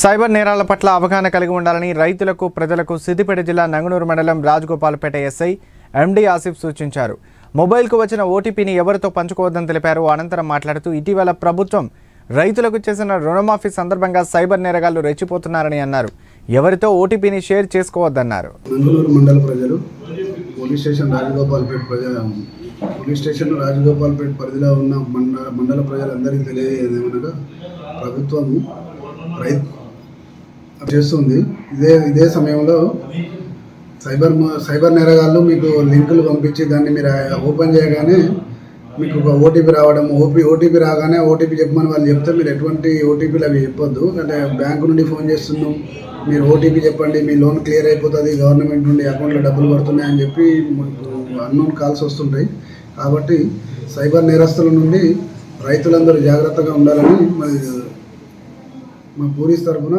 Cyber నేరాల పట్ల అవగాహన కలిగి ఉండాలని రైతులకు ప్రజలకు సిద్దిపేట జిల్లా నంగనూరు మండలం రాజగోపాల్పేట ఎస్ఐ ఎండి ఆసిఫ్ సూచించారు. మొబైల్కు వచ్చిన ఓటీపీని ఎవరితో పంచుకోవద్దని తెలిపారు. అనంతరం మాట్లాడుతూ ఇటీవల ప్రభుత్వం రైతులకు చేసిన రుణమాఫీ సందర్భంగా సైబర్ నేరగాళ్ళు రెచ్చిపోతున్నారని అన్నారు. ఎవరితో ఓటీపీని షేర్ చేసుకోవద్దన్నారు. మండల ప్రజలు police station Rajagopalpet police station Rajagopalpet పరిధిలో ఉన్న మండల ప్రజలందరికీ తెలియజేది ఏమనగా ప్రభుత్వం చేస్తుంది. ఇదే ఇదే సమయంలో సైబర్ సైబర్ నేరగాళ్ళు మీకు లింకులు పంపించి దాన్ని మీరు ఓపెన్ చేయగానే మీకు ఒక ఓటీపీ రావడం ఓపీ ఓటీపీ రాగానే ఓటీపీ చెప్పమని వాళ్ళు చెప్తే మీరు ఎటువంటి ఓటీపీలు అవి చెప్పొద్దు. అంటే బ్యాంకు నుండి ఫోన్ చేస్తున్నాం మీరు ఓటీపీ చెప్పండి మీ లోన్ క్లియర్ అయిపోతుంది గవర్నమెంట్ నుండి అకౌంట్లో డబ్బులు పడుతున్నాయి అని చెప్పి అన్నోన్ కాల్స్ వస్తుంటాయి. కాబట్టి సైబర్ నేరస్తుల నుండి రైతులందరూ జాగ్రత్తగా ఉండాలని మరి మా పోలీస్ తరఫున